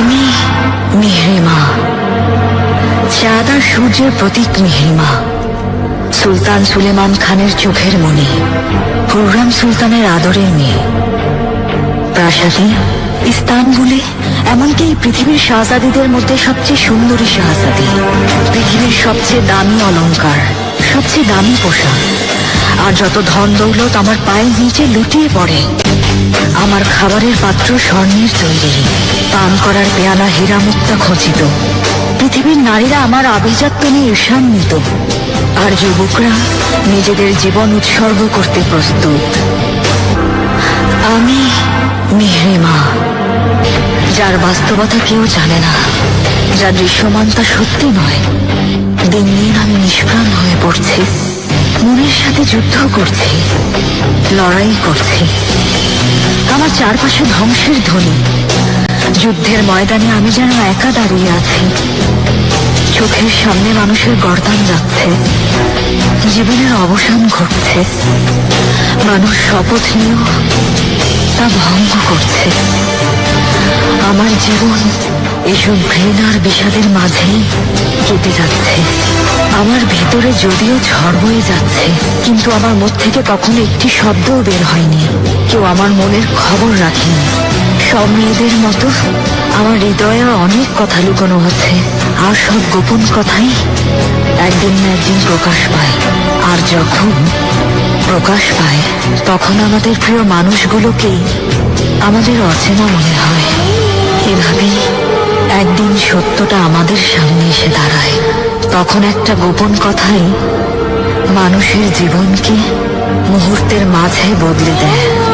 আমি চাঁদ সূর্যের প্রতীক সুলতান সুলেমান খানের চোখের হুররাম সুলতানের আদরের মেয়ে। প্রাসাদে ইস্তানবুলে, এমনকি এই পৃথিবীর শাহজাদিদের মধ্যে সবচেয়ে সুন্দরী শাহজাদি। পৃথিবীর সবচেয়ে দামি অলংকার, সবচেয়ে দামি পোশাক। আর যত ধন দৌলত আমার পায়ের নিচে লুটিয়ে পড়ে আমার খাবারের পাত্র স্বর্ণের তৈরি। পান করার পেয়ালা হীরামুক্তা খচিত। পৃথিবীর নারীরা আমার আভিজাত্য নিয়ে ঈর্ষান্বিত। আর যুবকরা নিজেদের জীবন উৎসর্গ করতে প্রস্তুত। আমি মেহরিমা, যার বাস্তবতা কেউ জানে না যা দৃশ্যমানতা সত্যি নয়। দিন দিন আমি নিষ্প্রাণ হয়ে পড়ছি। মনের সাথে যুদ্ধ করছি, লড়াই করছি। আমার চারপাশে ধ্বংসের ধ্বনি। যুদ্ধের ময়দানে আমি যেন একা দাঁড়িয়ে আছি। চোখের সামনে মানুষের গর্দান যাচ্ছে। জীবনের অবসান ঘটছে। মানুষ শপথ নিয়েও তা ভঙ্গ করছে। আমার জীবন এসব ঘৃণার বিষাদের মাঝেই কেটে যাচ্ছে। আমার ভেতরে যদিও ঝড় বয়ে যাচ্ছে, কিন্তু আমার মুখ থেকে কখনো একটি শব্দও বের হয়নি। কেউ আমার মনের খবর রাখেনি। সব মেয়েদের মতো আমার হৃদয়ে অনেক কথা লুকোনো আছে, আর সব গোপন কথাই একদিন না একদিন প্রকাশ পায়। আর যখন প্রকাশ পায়, তখন আমাদের প্রিয় মানুষগুলোকেই আমাদের অচেনা মনে হয়। এভাবেই একদিন সত্যটা আমাদের সামনে এসে দাঁড়ায়। তখন একটা গোপন কথাই মানুষের জীবনকে মুহূর্তের মাঝে বদলে দেয়।